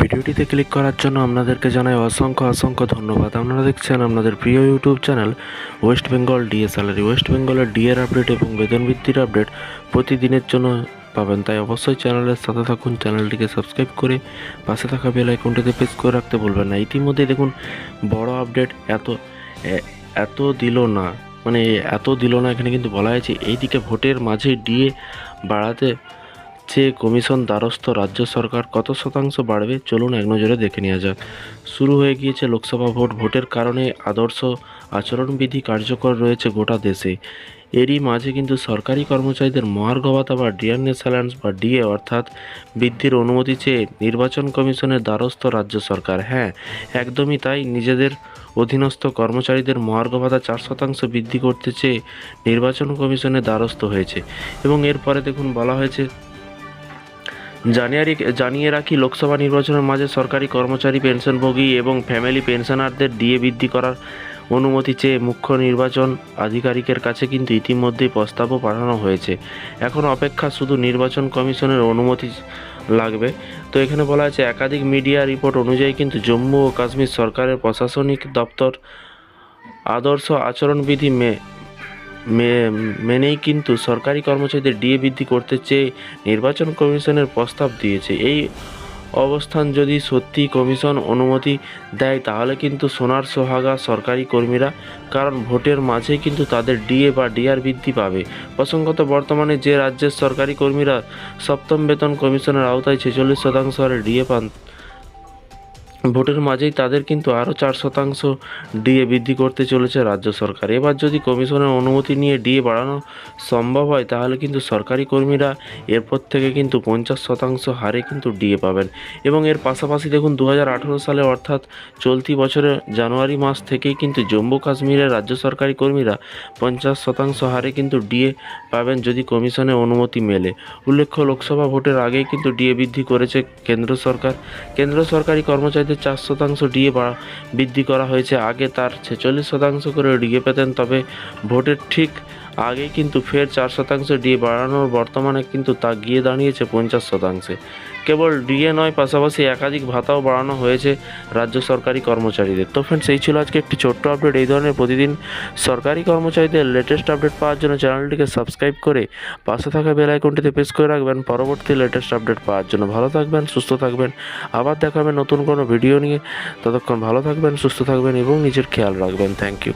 ভিডিওটিতে ক্লিক করার জন্য আপনাদেরকে জানাই অসংখ্য অসংখ্য ধন্যবাদ। আপনারা দেখছেন আপনাদের প্রিয় YouTube channel West Bengal DA salary West বেঙ্গলের ডিএর আপডেট এবং বেতন বৃদ্ধির আপডেট প্রতিদিনের জন্য পাবেন। তাই অবশ্যই চ্যানেলের সাথে থাকুন, চ্যানেলটিকে সাবস্ক্রাইব করে পাশে থাকা বেল আইকনটিতে প্রেস করে রাখতে ভুলবেন না। ইতিমধ্যে দেখুন, বড় আপডেট এত এত দিল না। মানে এত দিল না এখানে কিন্তু বলা হয়েছে, এইদিকে ভোটের মাঝে ডিএ বাড়াতে চেয়ে কমিশন দ্বারস্থ রাজ্য সরকার কত শতাংশ বাড়বে, চলুন এক নজরে দেখে নেওয়া যাক। শুরু হয়ে গিয়েছে লোকসভা ভোট। ভোটের কারণে আদর্শ আচরণবিধি কার্যকর রয়েছে গোটা দেশে। এরই মাঝে কিন্তু সরকারি কর্মচারীদের মহার্ঘ ভাতা বা ডিয়ারনেস স্যালান্স বা ডিএ অর্থাৎ বৃদ্ধির অনুমতি চেয়ে নির্বাচন কমিশনের দ্বারস্থ রাজ্য সরকার। হ্যাঁ একদমই তাই। নিজেদের অধীনস্থ কর্মচারীদের মহার্ঘ ভাতা চার শতাংশ বৃদ্ধি করতে চেয়ে নির্বাচন কমিশনের দ্বারস্থ হয়েছে। এবং এরপরে দেখুন, বলা হয়েছে জানুয়ারি জানিয়ে রাখি, লোকসভা নির্বাচনের মাঝে সরকারি কর্মচারী, পেনশনভোগী এবং ফ্যামিলি পেনশনারদের ডিএ বৃদ্ধি করার অনুমতি চেয়ে মুখ্য নির্বাচন আধিকারিকের কাছে কিন্তু ইতিমধ্যেই প্রস্তাবও পাঠানো হয়েছে। এখন অপেক্ষা শুধু নির্বাচন কমিশনের অনুমতি লাগবে। তো এখানে বলা আছে, একাধিক মিডিয়া রিপোর্ট অনুযায়ী কিন্তু জম্মু ও কাশ্মীর সরকারের প্রশাসনিক দপ্তর আদর্শ আচরণবিধি মে- মেনেই কিন্তু সরকারি কর্মচারীদের ডিএ বৃদ্ধি করতে চেয়ে নির্বাচন কমিশনের প্রস্তাব দিয়েছে। এই অবস্থান যদি সত্যি কমিশন অনুমতি দেয়, তাহলে কিন্তু সোনার সোহাগা সরকারি কর্মীরা, কারণ ভোটের মাঝেই কিন্তু তাদের ডিএ বা ডিআর বৃদ্ধি পাবে। প্রসঙ্গত, বর্তমানে যে রাজ্যের সরকারি কর্মীরা সপ্তম বেতন কমিশনের আওতায় ছেচল্লিশ শতাংশ হারে ডিএ পান ভোটের মাঝেই তাদের কিন্তু আরও চার শতাংশ ডিএ বৃদ্ধি করতে চলেছে রাজ্য সরকার। এবার যদি কমিশনের অনুমতি নিয়ে ডিএ বাড়ানো সম্ভব হয়, তাহলে কিন্তু সরকারি কর্মীরা এরপর থেকে কিন্তু পঞ্চাশ শতাংশ হারে কিন্তু ডিএ পাবেন। এবং এর পাশাপাশি দেখুন দু হাজার আঠেরো সালে অর্থাৎ চলতি বছরের জানুয়ারি মাস থেকেই কিন্তু জম্মু কাশ্মীরের রাজ্য সরকারি কর্মীরা পঞ্চাশ শতাংশ হারে কিন্তু ডিএ পাবেন যদি কমিশনের অনুমতি মেলে। উল্লেখ্য, লোকসভা ভোটের আগেই কিন্তু ডিএ বৃদ্ধি করেছে কেন্দ্র সরকার। কেন্দ্র সরকারি কর্মচারীদের চার শতাংশ ডিএ বৃদ্ধি করা হয়েছে। আগে তার ছেচল্লিশ শতাংশ করে ডিএ পেতেন, তবে ভোটের ঠিক আগেই কিন্তু ফের চার শতাংশ ডিএ বাড়ানোর বর্তমানে কিন্তু তা গিয়ে দাঁড়িয়েছে পঞ্চাশ শতাংশে। কেবল ডিএ নয়, পাশাপাশি একাধিক ভাতাও বাড়ানো হয়েছে রাজ্য সরকারি কর্মচারীদের। তো ফ্রেন্ডস এই ছিল আজকে একটি ছোট্ট আপডেট এই ধরনের প্রতিদিন সরকারি কর্মচারীদের লেটেস্ট আপডেট পাওয়ার জন্য চ্যানেলটিকে সাবস্ক্রাইব করে পাশে থাকা বেল আইকনটিতে প্রেস করে রাখবেন পরবর্তী লেটেস্ট আপডেট পাওয়ার জন্য। ভালো থাকবেন, সুস্থ থাকবেন। আবার দেখাবেন নতুন কোনো ভিডিও নিয়ে। ততক্ষণ ভালো থাকবেন, সুস্থ থাকবেন এবং নিজের খেয়াল রাখবেন। Thank you